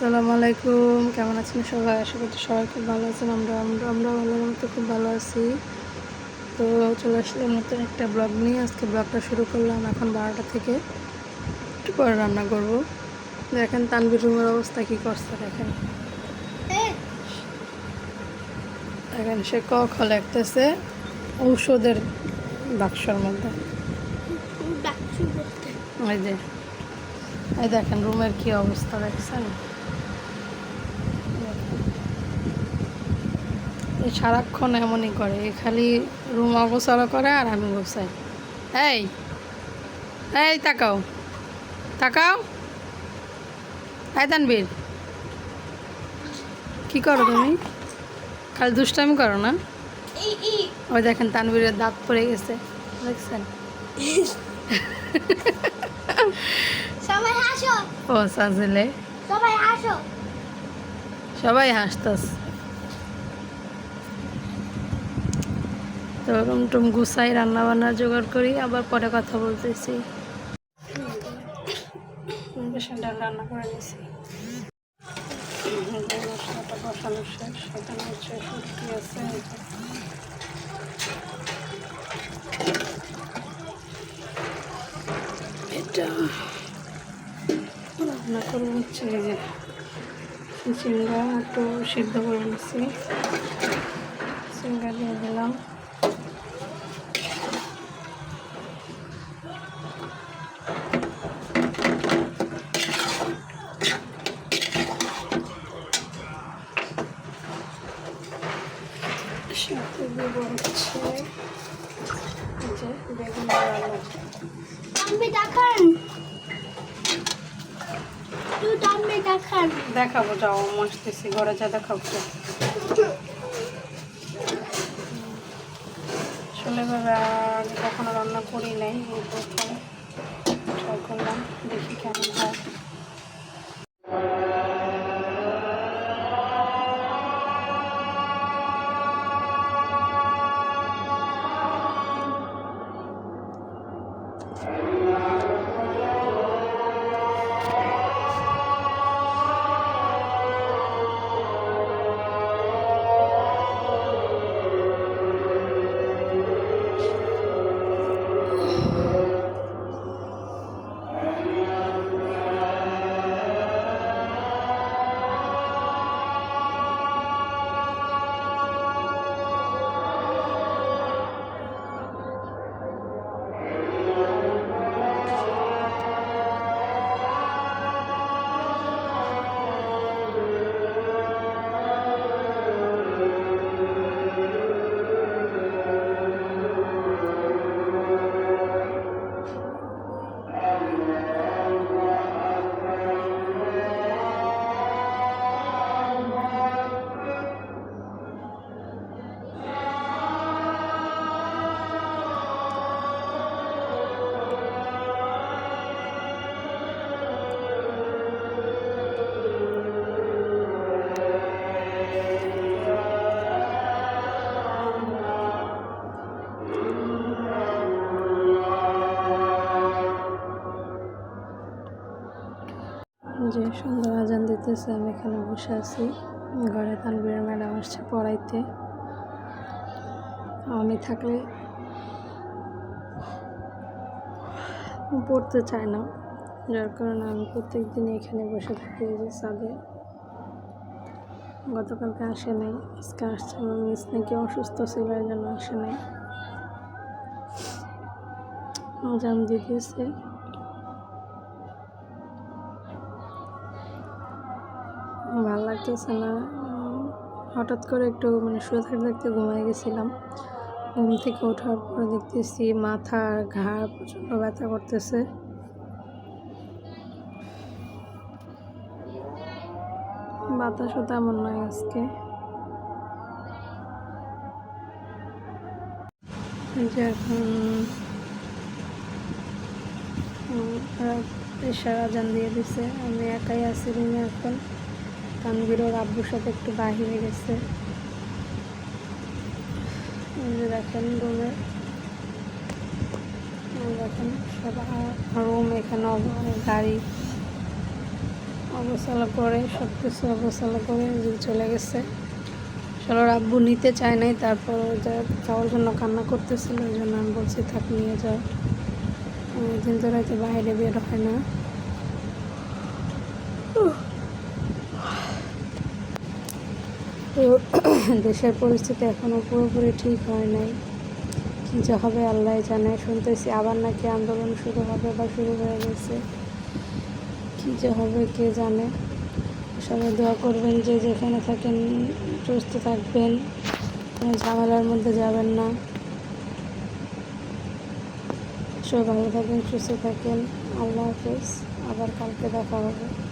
আসসালামু আলাইকুম। কেমন আছেন সবাই? আশা করছি সবাই খুব ভালো আছেন। আমরা আমরা আমরা ভালো মতো খুব ভালো আছি। তো চলে আসলাম নতুন একটা ব্লগ নিয়ে। আজকে ব্লগটা শুরু করলাম এখন বারোটা থেকে। একটু পরে রান্না করব। দেখেন তানবির রুমের অবস্থা কী করছে দেখেন। দেখেন সে ক খ লিখতেছে ঔষধের বাক্সর মধ্যে। ওই যে এই দেখেন রুমের কী অবস্থা দেখছেন? সারাক্ষণ এমনই করে। খালি রুম অগোছালো করে আর আমি গোছাই এই এই তাকাও তাকাও। এই তানবীর কি করো তুমি? খালি দুষ্টামি করো না? ওই দেখেন তানবীরের দাঁত পড়ে গেছে দেখছেন? সবাই হাসো। ও সাজলে। সবাই হাসো। সবাই হাসতাস। তো রুম টুম গুছাই রান্না বান্না জোগাড় করি, আবার পরে কথা বলতেছি। রান্না করে নিয়েছি এটা রান্না করব হচ্ছে যে চিংড়া একটু সিদ্ধ করে নিচ্ছি চিংড়া দিয়ে দিলাম। সাথে দেব হচ্ছে যে বেগুন রান্না দেখান। দেখাবো যাও মসতেছি ঘরে যা দেখাবো। আসলে আগে কখনো রান্না করি নাই এই প্রথম। ট্রাই করলাম দেখি কেমন হয়। সুন্দর আজান দিতেছে, আমি এখানে বসে আছি। ঘরে তানবির ম্যাডাম আসছে পড়াইতে। আমি থাকলে পড়তে চায় না, যার কারণে আমি প্রত্যেক দিনই এখানে বসে থাকি সাদে গতকালকে আসে নাই, আজকে আসছে আমার মিস নাকি অসুস্থ ছিল, এই জন্য আসে নাই। আজান দিতেছে। লাগতেছে না। হঠাৎ করে একটু মানে শুয়ে থাকতে থাকতে ঘুমাই গেছিলাম। ঘুম থেকে ওঠার পর দেখতেছি মাথা ঘাড় প্রচণ্ড ব্যথা করতেছে। বাতাসও তেমন নয় আজকে। যে এখন এশার আজান দিয়ে দিছে। আমি একাই আছি রুমে এখন। তানভীর ওর আব্বুর সাথে একটু বাহিরে গেছে। দেখেন রুমে। দেখেন সব রুম এখানে গাড়ি অবসালা করে সব কিছু অবসালা করে চলে গেছে। ওর আব্বু নিতে চায় নাই, তারপর যা যাওয়ার জন্য কান্না করতেছিল, ওই জন্য আমি বলছি, থাক, নিয়ে যাও অনেকদিন তো রাতে বাইরে বের হয় না। তো দেশের পরিস্থিতি এখনও পুরোপুরি ঠিক হয় নাই। কী যে হবে আল্লাহ জানে, শুনতেছি আবার নাকি আন্দোলন শুরু হবে বা শুরু হয়ে গেছে। কী যে হবে কে জানে। সবাই দোয়া করবেন যে যেখানে থাকেন, সুস্থ থাকবেন ঝামেলার মধ্যে যাবেন না। সবাই ভালো থাকেন, সুস্থ থাকেন। আল্লাহ হাফেজ। আবার কালকে দেখা হবে।